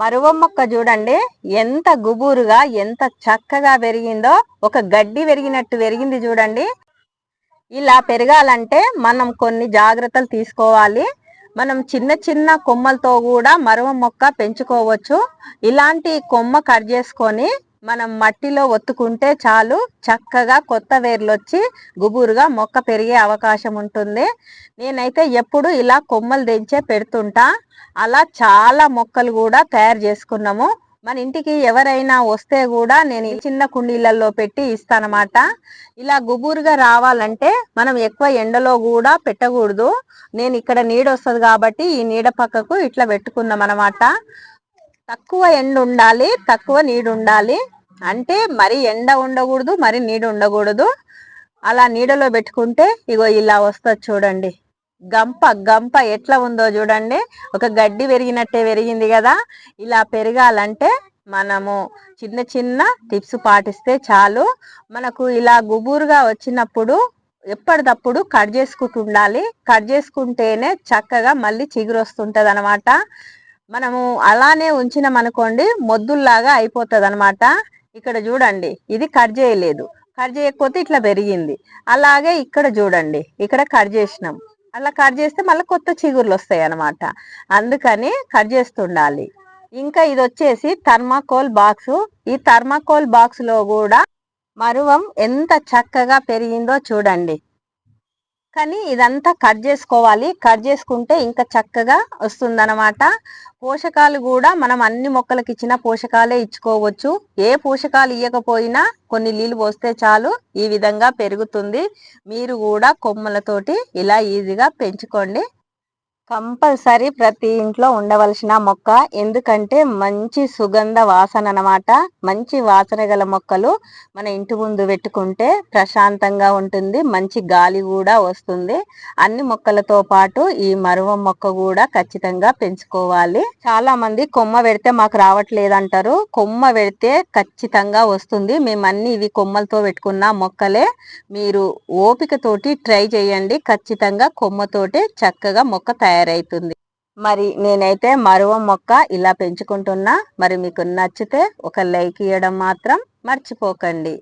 మరువ మొక్క చూడండి ఎంత గుబురుగా ఎంత చక్కగా పెరిగిందో ఒక గడ్డి పెరిగినట్టు పెరిగింది చూడండి. ఇలా పెరగాలంటే మనం కొన్ని జాగ్రత్తలు తీసుకోవాలి. మనం చిన్న చిన్న కొమ్మలతో కూడా మరువ మొక్క పెంచుకోవచ్చు. ఇలాంటి కొమ్మ కట్ చేసుకొని మనం మట్టిలో ఒత్తుకుంటే చాలు చక్కగా కొత్త వేర్లు వచ్చి గుబురుగా మొక్క పెరిగే అవకాశం ఉంటుంది. నేనైతే ఎప్పుడు ఇలా కొమ్మలు తెంచే పెడుతుంటా. అలా చాలా మొక్కలు కూడా తయారు చేసుకున్నాము. మన ఇంటికి ఎవరైనా వస్తే కూడా నేను ఈ చిన్న కుండీలలో పెట్టి ఇస్తానమాట. ఇలా గుబురుగా రావాలంటే మనం ఎక్కువ ఎండలో కూడా పెట్టకూడదు. నేను ఇక్కడ నీడ వస్తుంది కాబట్టి ఈ నీడ పక్కకు ఇట్లా పెట్టుకున్నాం అనమాట తక్కువ ఎండ ఉండాలి తక్కువ నీడు ఉండాలి. అంటే మరి ఎండ ఉండకూడదు మరి నీడ ఉండకూడదు. అలా నీడలో పెట్టుకుంటే ఇగో ఇలా వస్తుంది చూడండి. గంప గంప ఎట్లా ఉందో చూడండి. ఒక గడ్డి పెరిగినట్టే పెరిగింది కదా. ఇలా పెరగాలంటే మనము చిన్న చిన్న టిప్స్ పాటిస్తే చాలు. మనకు ఇలా గుబురుగా వచ్చినప్పుడు ఎప్పటికప్పుడు కట్ చేసుకుంటుండాలి కట్ చేసుకుంటేనే చక్కగా మళ్ళీ చిగురు వస్తుంటుంది అనమాట మనము అలానే ఉంచినాం అనుకోండి మొద్దుల్లాగా అయిపోతుంది అనమాట ఇక్కడ చూడండి ఇది కట్ చేయలేదు. కట్ చేయకపోతే ఇట్లా పెరిగింది. అలాగే ఇక్కడ చూడండి ఇక్కడ కట్ చేసినాం. అలా కట్ చేస్తే మళ్ళీ కొత్త చిగుర్లు వస్తాయి అనమాట అందుకని కట్ చేస్తుండాలి. ఇంకా ఇది వచ్చేసి థర్మాకోల్ బాక్స్. ఈ థర్మాకోల్ బాక్స్లో కూడా మరువం ఎంత చక్కగా పెరిగిందో చూడండి. కానీ ఇదంతా కట్ చేసుకోవాలి. కట్ చేసుకుంటే ఇంకా చక్కగా వస్తుందన్నమాట. పోషకాలు కూడా మనం అన్ని మొక్కలకి ఇచ్చిన పోషకాలే ఇచ్చుకోవచ్చు. ఏ పోషకాలు ఇవ్వకపోయినా కొన్ని నీళ్ళు పోస్తే చాలు ఈ విధంగా పెరుగుతుంది. మీరు కూడా కొమ్మలతోటి ఇలా ఈజీగా పెంచుకోండి. కంపల్సరీ ప్రతి ఇంట్లో ఉండవలసిన మొక్క. ఎందుకంటే మంచి సుగంధ వాసన అనమాట మంచి వాసన గల మొక్కలు మన ఇంటి ముందు పెట్టుకుంటే ప్రశాంతంగా ఉంటుంది. మంచి గాలి కూడా వస్తుంది. అన్ని మొక్కలతో పాటు ఈ మరువ మొక్క కూడా ఖచ్చితంగా పెంచుకోవాలి. చాలా మంది కొమ్మ పెడితే మాకు రావట్లేదంటారు. కొమ్మ పెడితే ఖచ్చితంగా వస్తుంది. మేము అన్ని ఇవి కొమ్మలతో పెట్టుకున్న మొక్కలే. మీరు ఓపికతోటి ట్రై చేయండి. ఖచ్చితంగా కొమ్మతోటి చక్కగా మొక్క తయారు తయారైతుంది. మరి నేనైతే మరువ మొక్క ఇలా పెంచుకుంటున్నా. మరి మీకు నచ్చితే ఒక లైక్ ఇవ్వడం మాత్రం మర్చిపోకండి.